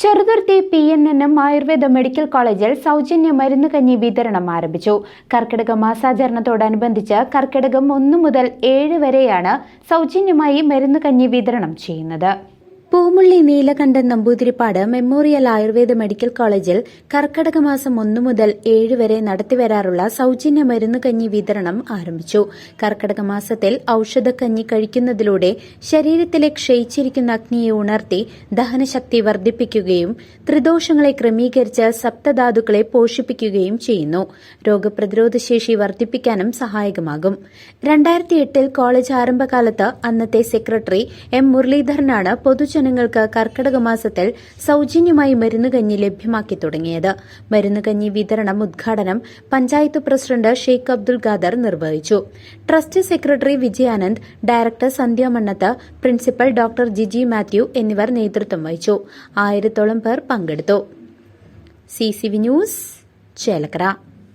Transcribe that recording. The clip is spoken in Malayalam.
Cheruthuruthy P N N M Ayurveda medical കോളേജിൽ സൗജന്യ മരുന്ന് കഞ്ഞി വിതരണം ആരംഭിച്ചു. കർക്കിടക മാസാചരണത്തോടനുബന്ധിച്ച് കർക്കിടകം ഒന്നു മുതൽ ഏഴ് വരെയാണ് സൗജന്യമായി മരുന്ന് കഞ്ഞി വിതരണം ചെയ്യുന്നത്. പൂമുള്ളി നീലകണ്ഠൻ നമ്പൂതിരിപ്പാട് മെമ്മോറിയൽ ആയുർവേദ മെഡിക്കൽ കോളേജിൽ കർക്കടക മാസം ഒന്നു മുതൽ ഏഴ് വരെ നടത്തിവരാറുള്ള സൌജന്യ മരുന്ന് കഞ്ഞി വിതരണം ആരംഭിച്ചു. കർക്കടക മാസത്തിൽ ഔഷധക്കഞ്ഞി കഴിക്കുന്നതിലൂടെ ശരീരത്തിലെ ക്ഷയിച്ചിരിക്കുന്ന അഗ്നിയെ ഉണർത്തി ദഹനശക്തി വർദ്ധിപ്പിക്കുകയും ത്രിദോഷങ്ങളെ ക്രമീകരിച്ച് സപ്തധാതുക്കളെ പോഷിപ്പിക്കുകയും ചെയ്യുന്നു. രോഗപ്രതിരോധ ശേഷി വർദ്ധിപ്പിക്കാനും സഹായകമാകും. രണ്ടായിരത്തി എട്ടിൽ കോളേജ് ആരംഭകാലത്ത് അന്നത്തെ സെക്രട്ടറി എം മുരളീധരനാണ് പൊതുജനങ്ങൾക്ക് കർക്കിടക മാസത്തിൽ സൗജന്യമായി മരുന്നുകഞ്ഞി ലഭ്യമാക്കി തുടങ്ങിയത്. മരുന്നുകഞ്ഞി വിതരണം ഉദ്ഘാടനം പഞ്ചായത്ത് പ്രസിഡന്റ് ഷെയ്ഖ് അബ്ദുൾ ഖാദർ നിർവഹിച്ചു. Trust secretary Vijayanand director Sandhya Mannath principal doctor Jiji Mathew എന്നിവർ നേതൃത്വം വഹിച്ചു. ആയിരത്തോളം പേർ പങ്കെടുത്തു. C news Chelakkara.